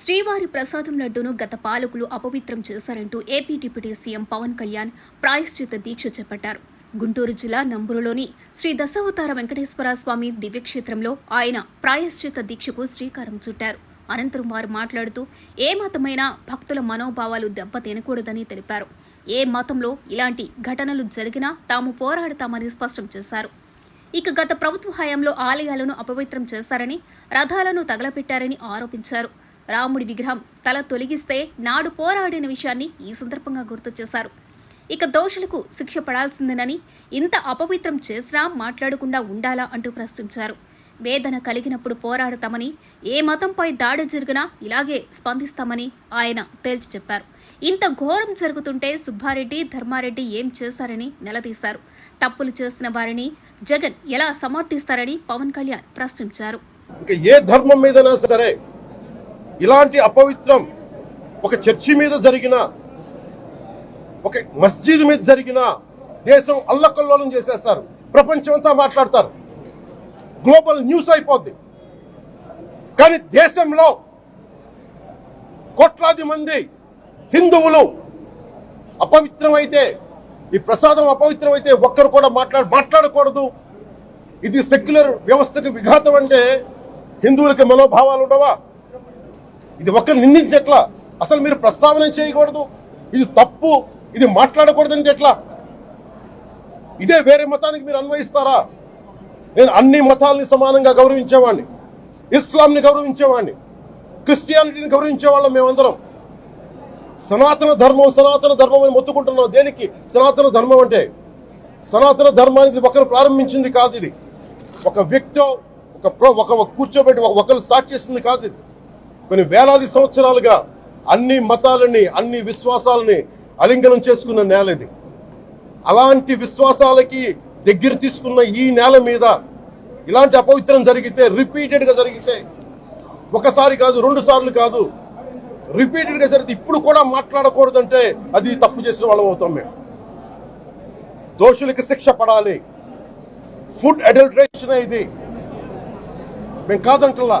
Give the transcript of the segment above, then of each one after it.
శ్రీవారి ప్రసాదం లడ్డూను గత పాలకులు అపవిత్రం చేశారంటూ AP deputy CM Pawan Kalyan ప్రాయశ్చిత దీక్ష చేపట్టారు. గుంటూరు జిల్లా నంబురులోని శ్రీ దశావతార వెంకటేశ్వర స్వామి దివ్యక్షేత్రంలో ఆయన ప్రాయశ్చిత దీక్షకు శ్రీకారం చుట్టారు. అనంతరం వారు మాట్లాడుతూ ఏ మతమైనా భక్తుల మనోభావాలు దెబ్బతినకూడదని తెలిపారు. ఏ మతంలో ఇలాంటి ఘటనలు జరిగినా తాము పోరాడతామని స్పష్టం చేశారు. ఇక గత ప్రభుత్వ హయాంలో ఆలయాలను అపవిత్రం చేశారని రథాలను తగలపెట్టారని ఆరోపించారు. రాముడి విగ్రహం తల తొలగిస్తే నాడు పోరాడిన విషయాన్ని ఈ సందర్భంగా గుర్తు చేశారు ఇక దోషులకు శిక్ష పడాల్సిందేనని ఇంత అపవిత్రం చేసినా మాట్లాడకుండా ఉండాలా అంటూ ప్రశ్నించారు. వేదన కలిగినప్పుడు పోరాడతామని ఏ మతంపై దాడి జరిగినా ఇలాగే స్పందిస్తామని ఆయన తేల్చి చెప్పారు. ఇంత ఘోరం జరుగుతుంటే సుబ్బారెడ్డి ధర్మారెడ్డి ఏం చేశారని నిలదీశారు. తప్పులు చేసిన వారిని జగన్ ఎలా సమర్థిస్తారని పవన్ కళ్యాణ్ ప్రశ్నించారు. ఏ ధర్మం మీదైనా సరే ఇలాంటి అపవిత్రం ఒక చర్చి మీద జరిగిన ఒక మస్జిద్ మీద జరిగిన దేశం అల్లకల్లోలం చేసేస్తారు. ప్రపంచమంతా మాట్లాడతారు. గ్లోబల్ న్యూస్ అయిపోద్ది. కానీ దేశంలో కోట్లాది మంది హిందువులు అపవిత్రమైతే ఈ ప్రసాదం అపవిత్రమైతే ఒక్కరు కూడా మాట్లాడ మాట్లాడకూడదు. ఇది సెక్యులర్ వ్యవస్థకు విఘాతం అంటే హిందువులకి మనోభావాలు ఉండవా? ఇది ఒక్కరు నిందించట్లా అసలు మీరు ప్రస్తావన చేయకూడదు? ఇది తప్పు? ఇది మాట్లాడకూడదంటే ఎట్లా? ఇదే వేరే మతానికి మీరు అన్వయిస్తారా? నేను అన్ని మతాలని సమానంగా గౌరవించేవాడిని ఇస్లాంని గౌరవించేవాడిని క్రిస్టియానిటీని గౌరవించేవాళ్ళం మేమందరం. సనాతన ధర్మం సనాతన ధర్మం అని మొత్తుకుంటున్నాం దేనికి? సనాతన ధర్మం అంటే సనాతన ధర్మానికి ఒకరు ప్రారంభించింది కాదు ఇది. ఒక వ్యక్తి ఒక ప్రో ఒక కూర్చోబెట్టి ఒక- ఒకరు స్టార్ట్ చేసింది కాదు ఇది. కొన్ని వేలాది సంవత్సరాలుగా అన్ని మతాలని అన్ని విశ్వాసాలని అలింగనం చేసుకున్న నేల ఇది. అలాంటి విశ్వాసాలకి దగ్గర తీసుకున్న ఈ నేల మీద ఇలాంటి అపవిత్రం జరిగితే రిపీటెడ్గా జరిగితే ఒకసారి కాదు రెండు సార్లు కాదు రిపీటెడ్గా జరిగితే ఇప్పుడు కూడా మాట్లాడకూడదంటే అది తప్పు చేసిన వాళ్ళం అవుతాం మేము. దోషులకి శిక్ష పడాలి. ఫుడ్ అడల్ట్రేషన్ ఇది? మేము కాదంటలా.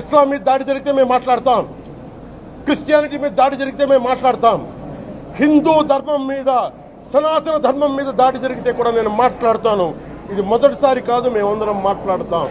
ఇస్లాం మీద దాడి జరిగితే మేము మాట్లాడతాం. క్రిస్టియానిటీ మీద దాడి జరిగితే మేము మాట్లాడతాం. హిందూ ధర్మం మీద సనాతన ధర్మం మీద దాడి జరిగితే కూడా నేను మాట్లాడతాను. ఇది మొదటిసారి కాదు మేమందరం మాట్లాడతాం.